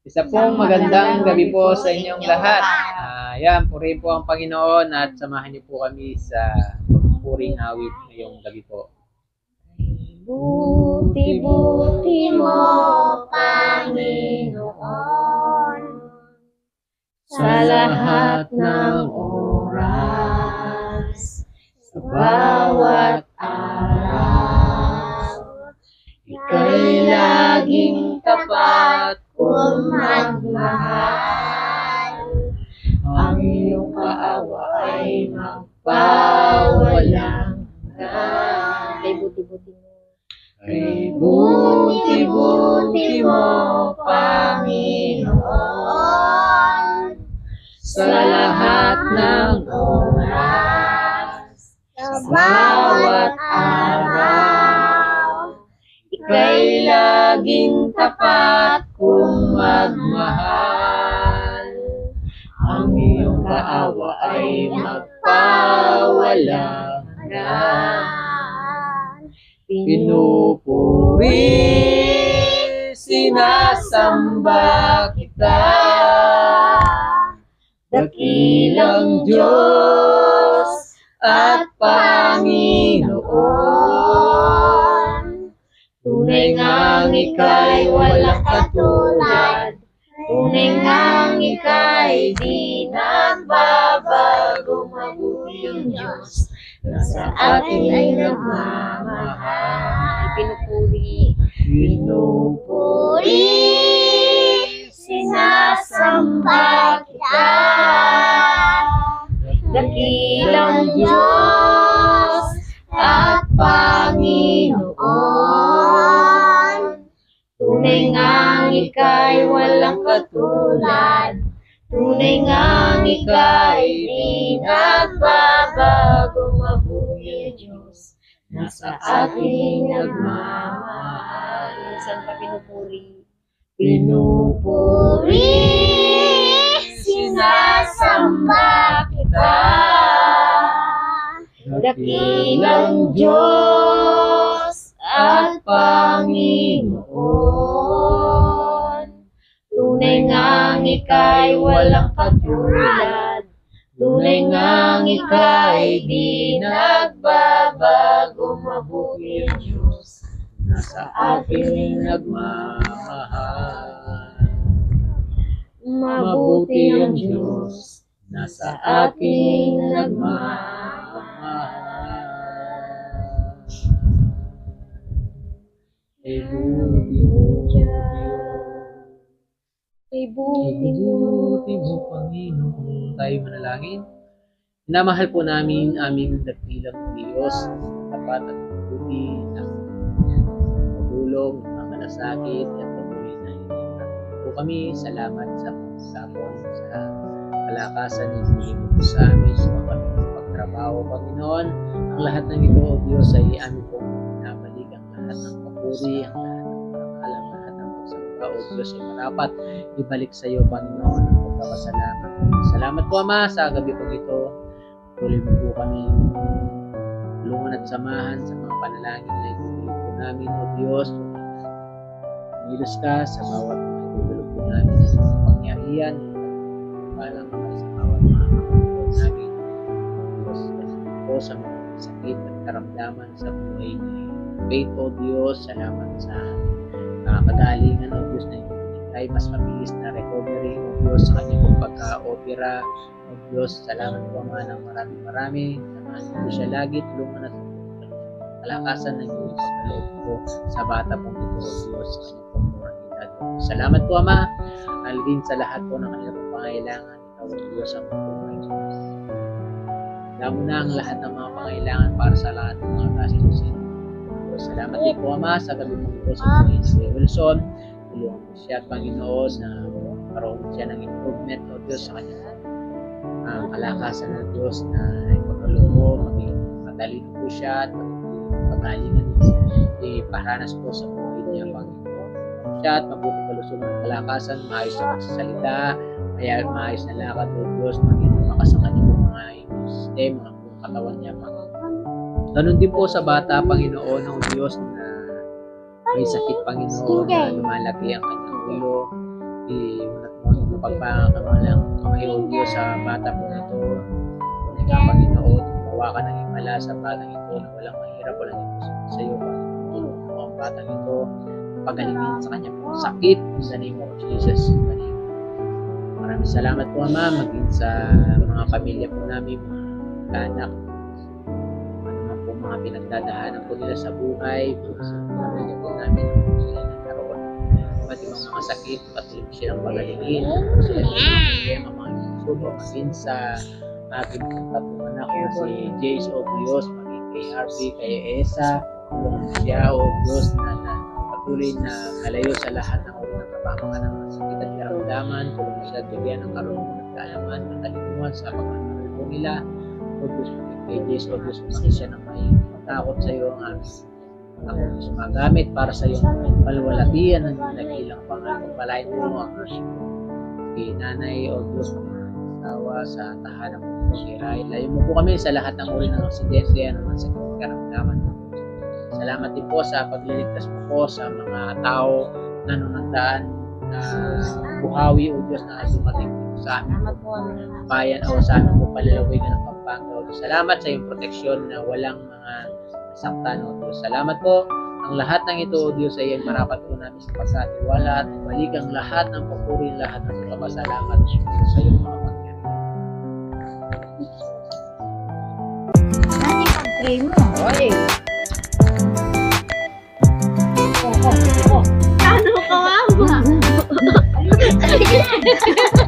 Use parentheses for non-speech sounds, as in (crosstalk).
Isa pong magandang gabi po sa inyong lahat. Ah, yan, purihin po ang Panginoon at samahan niyo po kami sa pagpuring awit ngayong gabi po. Buti-buti mo, Panginoon, sa lahat ng oras, sa bawat araw. Ika'y laging tapat kung magmahal. Ang iyong kaawa ay magpawalang hanggan. Ay, buti-buti mo. Ay, buti-buti mo, Panginoon, sa lahat ng oras, sa bawat araw. Ika'y laging tapat magmahal. Ang iyong kaawa ay magpawalang hanggan. Pinupuri, sinasamba kita. Dakilang Diyos at Panginoon. Tunay ngang ika'y walang katulad. Ika'y di nagbabago mabuti ang Diyos. Na sa atin ay nagmamahal. Pinupuri. Pinupuri. Sinasamba kita. Dakilang Diyos at Panginoon. Tunay ngang ika'y walang katulad. Tunay ngang ika'y di nagbabago mabuti ang Diyos. Nasa ating nagmamahal. Saan pa pinupuri? Pinupuri, sinasamba kita. Dakilang Diyos at Panginoon. Ika'y walang katulad. Tunay ngang ika'y di nagbabago mabuti ang Diyos. Nasa ating nagmamahal. Mabuti ang Diyos. Nasa ating Eh, buti Kay eh, buti mo. buti mo, Panginoon. Tayo manalangin. Minamahal po namin aming dakilang Diyos, tapat at mabuti na pagulong, mga malasakit at patuloy na inikat po kami. Salamat sa pagsapon, sa kalakasan mo po sa amin sa mga pagtrabaho, Panginoon. Ang lahat ng ito, O Diyos, ay amin pong binabalik ang lahat ng papuri, ang O Diyos, ay marapat ibalik sa iyo, Panginoon, ang pagpapasalamat. Salamat po, Ama, sa gabi po ito. Tuloy mo po kami tulungan at samahan sa mga panalangin na ibigay po namin, O Diyos. Milos ka sa bawat mga itutulog po namin sa pangyarihan palang sa bawat mga kapatid namin. Diyos, po sa mga sakit at karamdaman sa buhay ni Faith, O Diyos. Salamat sa kagalingan, O Diyos, na ay mas mabilis na recovery, O Diyos, sa kanyang pagka-opera. O Diyos, salamat po Ama ng maraming marami. Samahan po siya lagi, tulungan at kalakasan ng iyong pagkaloob po sa bata pong ito, O Diyos, sa kanyang pong moralidad. Salamat po Ama, alin sa lahat po ng kanilang pangailangan. Ikaw, O Diyos, ang pagpapay Diyos. Alam mo na ang lahat ng mga pangailangan para sa lahat ng mga gastusin. Salamat din po Ama sa gabi mong ito sa buhay ni Kuya Wilson. Tulungan mo siya, Panginoon, na karoon siya ng improvement, O Diyos, sa kanyang ang kalakasan ng Diyos na ipagkaloob mo, maging matalino po siya at niya. Ipaharanas po sa buhay niya, Panginoon. Siya at mabuti kalusugan ng kalakasan, maayos na pagsasalita, kaya maayos na lakad o Diyos, maging lumakas ang kanyang mga system, mga katawan niya, Panginoon. Ganun din po sa bata, Panginoon, ng Diyos na may sakit, Panginoon, na lumalaki ang kanyang ulo. Iunat mo ang pagpapakamalang kamay o Diyos sa bata po nito. Kung nga Panginoon, gawa ka ng himala sa batang ito na walang mahirap, walang imposible sa iyo. Panginoon, mo ang batang ito, pagalingin sa kanya po sakit the name of Jesus. Name Maraming salamat po, Ama, maging sa mga pamilya po namin, mga anak, mga pinagdadaanan po nila sa buhay, mga sa pamilya po namin, kung sila nagkaroon pati mga mga sakit, patuloy po silang pagalingin, kung sila mga problema, mga isubo, maging sa aking tatlong anak na si Jace O. Dios, maging kay kay Esa, mo siya O Diyos na, na patuloy na malayo sa lahat ng ng kapamakan ng sakit at karamdaman, mo siya bigyan ng karunungan at kaalaman, katalimuhan sa pagkakalala po nila, O Diyos, maging kay Jace O Diyos, maging siya ng may matakot sa iyo ang aming ako Diyos magamit para sa iyong palwalatian ng nagilang pangalan. Palain mo ang kay nanay o Diyos asawa sa tahanan mo po Kiray. Layo mo po kami sa lahat ng uri ng aksidente, anumang sakit at karamdaman mo. Salamat din po sa pagliligtas mo po sa mga tao na nunandaan na buhawi o Diyos na dumating sa amin po. bayan o sa amin po palalawigan ng Diyos. Salamat sa iyong proteksyon na walang mga nasaktan o Diyos. Salamat po. Ang lahat ng ito, O Diyos, ay marapat po namin sa pagkatiwala at balik ang lahat ng papuri, lahat ng pagpapasalamat sa iyong mga pangyari. Ano yung pag-pray mo? Oy! Ano kawawa? (laughs)